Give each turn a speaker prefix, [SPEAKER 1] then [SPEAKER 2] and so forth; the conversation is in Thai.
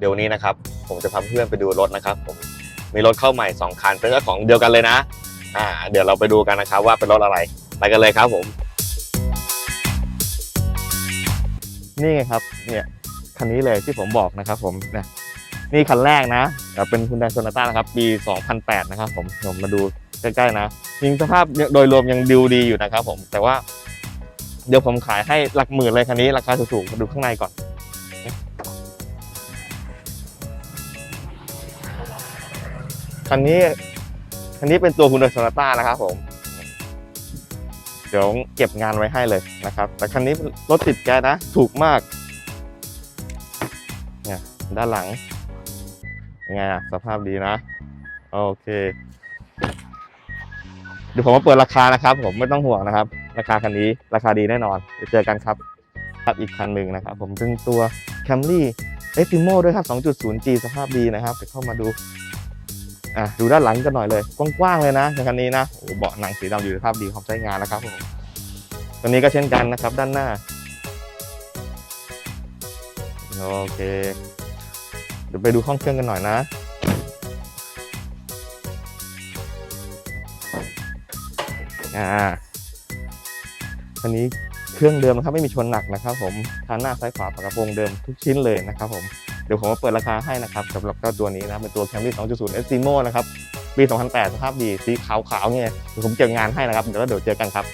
[SPEAKER 1] เดี๋ยวนี้นะครับ ผมจะพาเพื่อนไปดูรถนะครับ ผมมีรถเข้าใหม่สองคันเป็นเจ้าของเดียวกันเลยนะ อ่า เดี๋ยวเราไปดูกันนะครับว่าเป็นรถอะไร ไปกันเลยครับผม นี่ไงครับ เนี่ยคันนี้เลยที่ผมบอกนะครับ ผมเนี่ยนี่คันแรกนะเป็นคุณไดโซนาต้านะครับ ปี 2008 นะครับ ผมผมมาดูใกล้ๆนะยิงสภาพโดยรวมยังดูดีอยู่นะครับ ผมแต่ว่าเดี๋ยวผมขายให้หลักหมื่นเลยคันนี้ราคาถูกๆมาดูข้างในก่อน คันนี้ คันนี้เป็นตัวคุณโดยโซนาต้านะครับผม เดี๋ยวเก็บงานไว้ให้เลยนะครับ แต่คันนี้รถติดแก๊สนะ ถูกมากเนี่ยด้านหลังไงสภาพดีนะ โอเค เดี๋ยวผมมาเปิดราคานะครับ ผมไม่ต้องห่วงนะครับ ราคาคันนี้ราคาดีแน่นอนเดี๋ยวเจอกันครับครับอีกคันหนึ่งนะครับ ผมเป็นตัว Camry e s t i m o ด้วยครับ 2.0G สภาพดีนะครับเดี๋ยวเข้ามาดู อะดูด้านหลังกันหน่อยเลย กว้างๆเลยนะในคันนี้นะโอ้เบาะหนังสีดำอยู่ในภาพดีความใช้งานนะครับผมตัวนี้ก็เช่นกันนะครับด้านหน้าโอเค เดี๋ยวไปดูห้องเครื่องกันหน่อยนะอ่าคันนี้เครื่องเดิมนะครับไม่มีชนหนักนะครับ ผมทานหน้าซ้ายขวาฝากระโปรงเดิมทุกชิ้นเลยนะครับผม ดี๋ยวผมมาเปิดราคาให้นะครับสำหรับเจ้าตัวนี้นะเป็นตัว Camry 2.0 Estimo นะครับปี 2008 สภาพดีสีขาวๆเนี่ยเดี๋ยวผมเก็บงานให้นะครับเดี๋ยวเดี๋ยวเจอกันครับ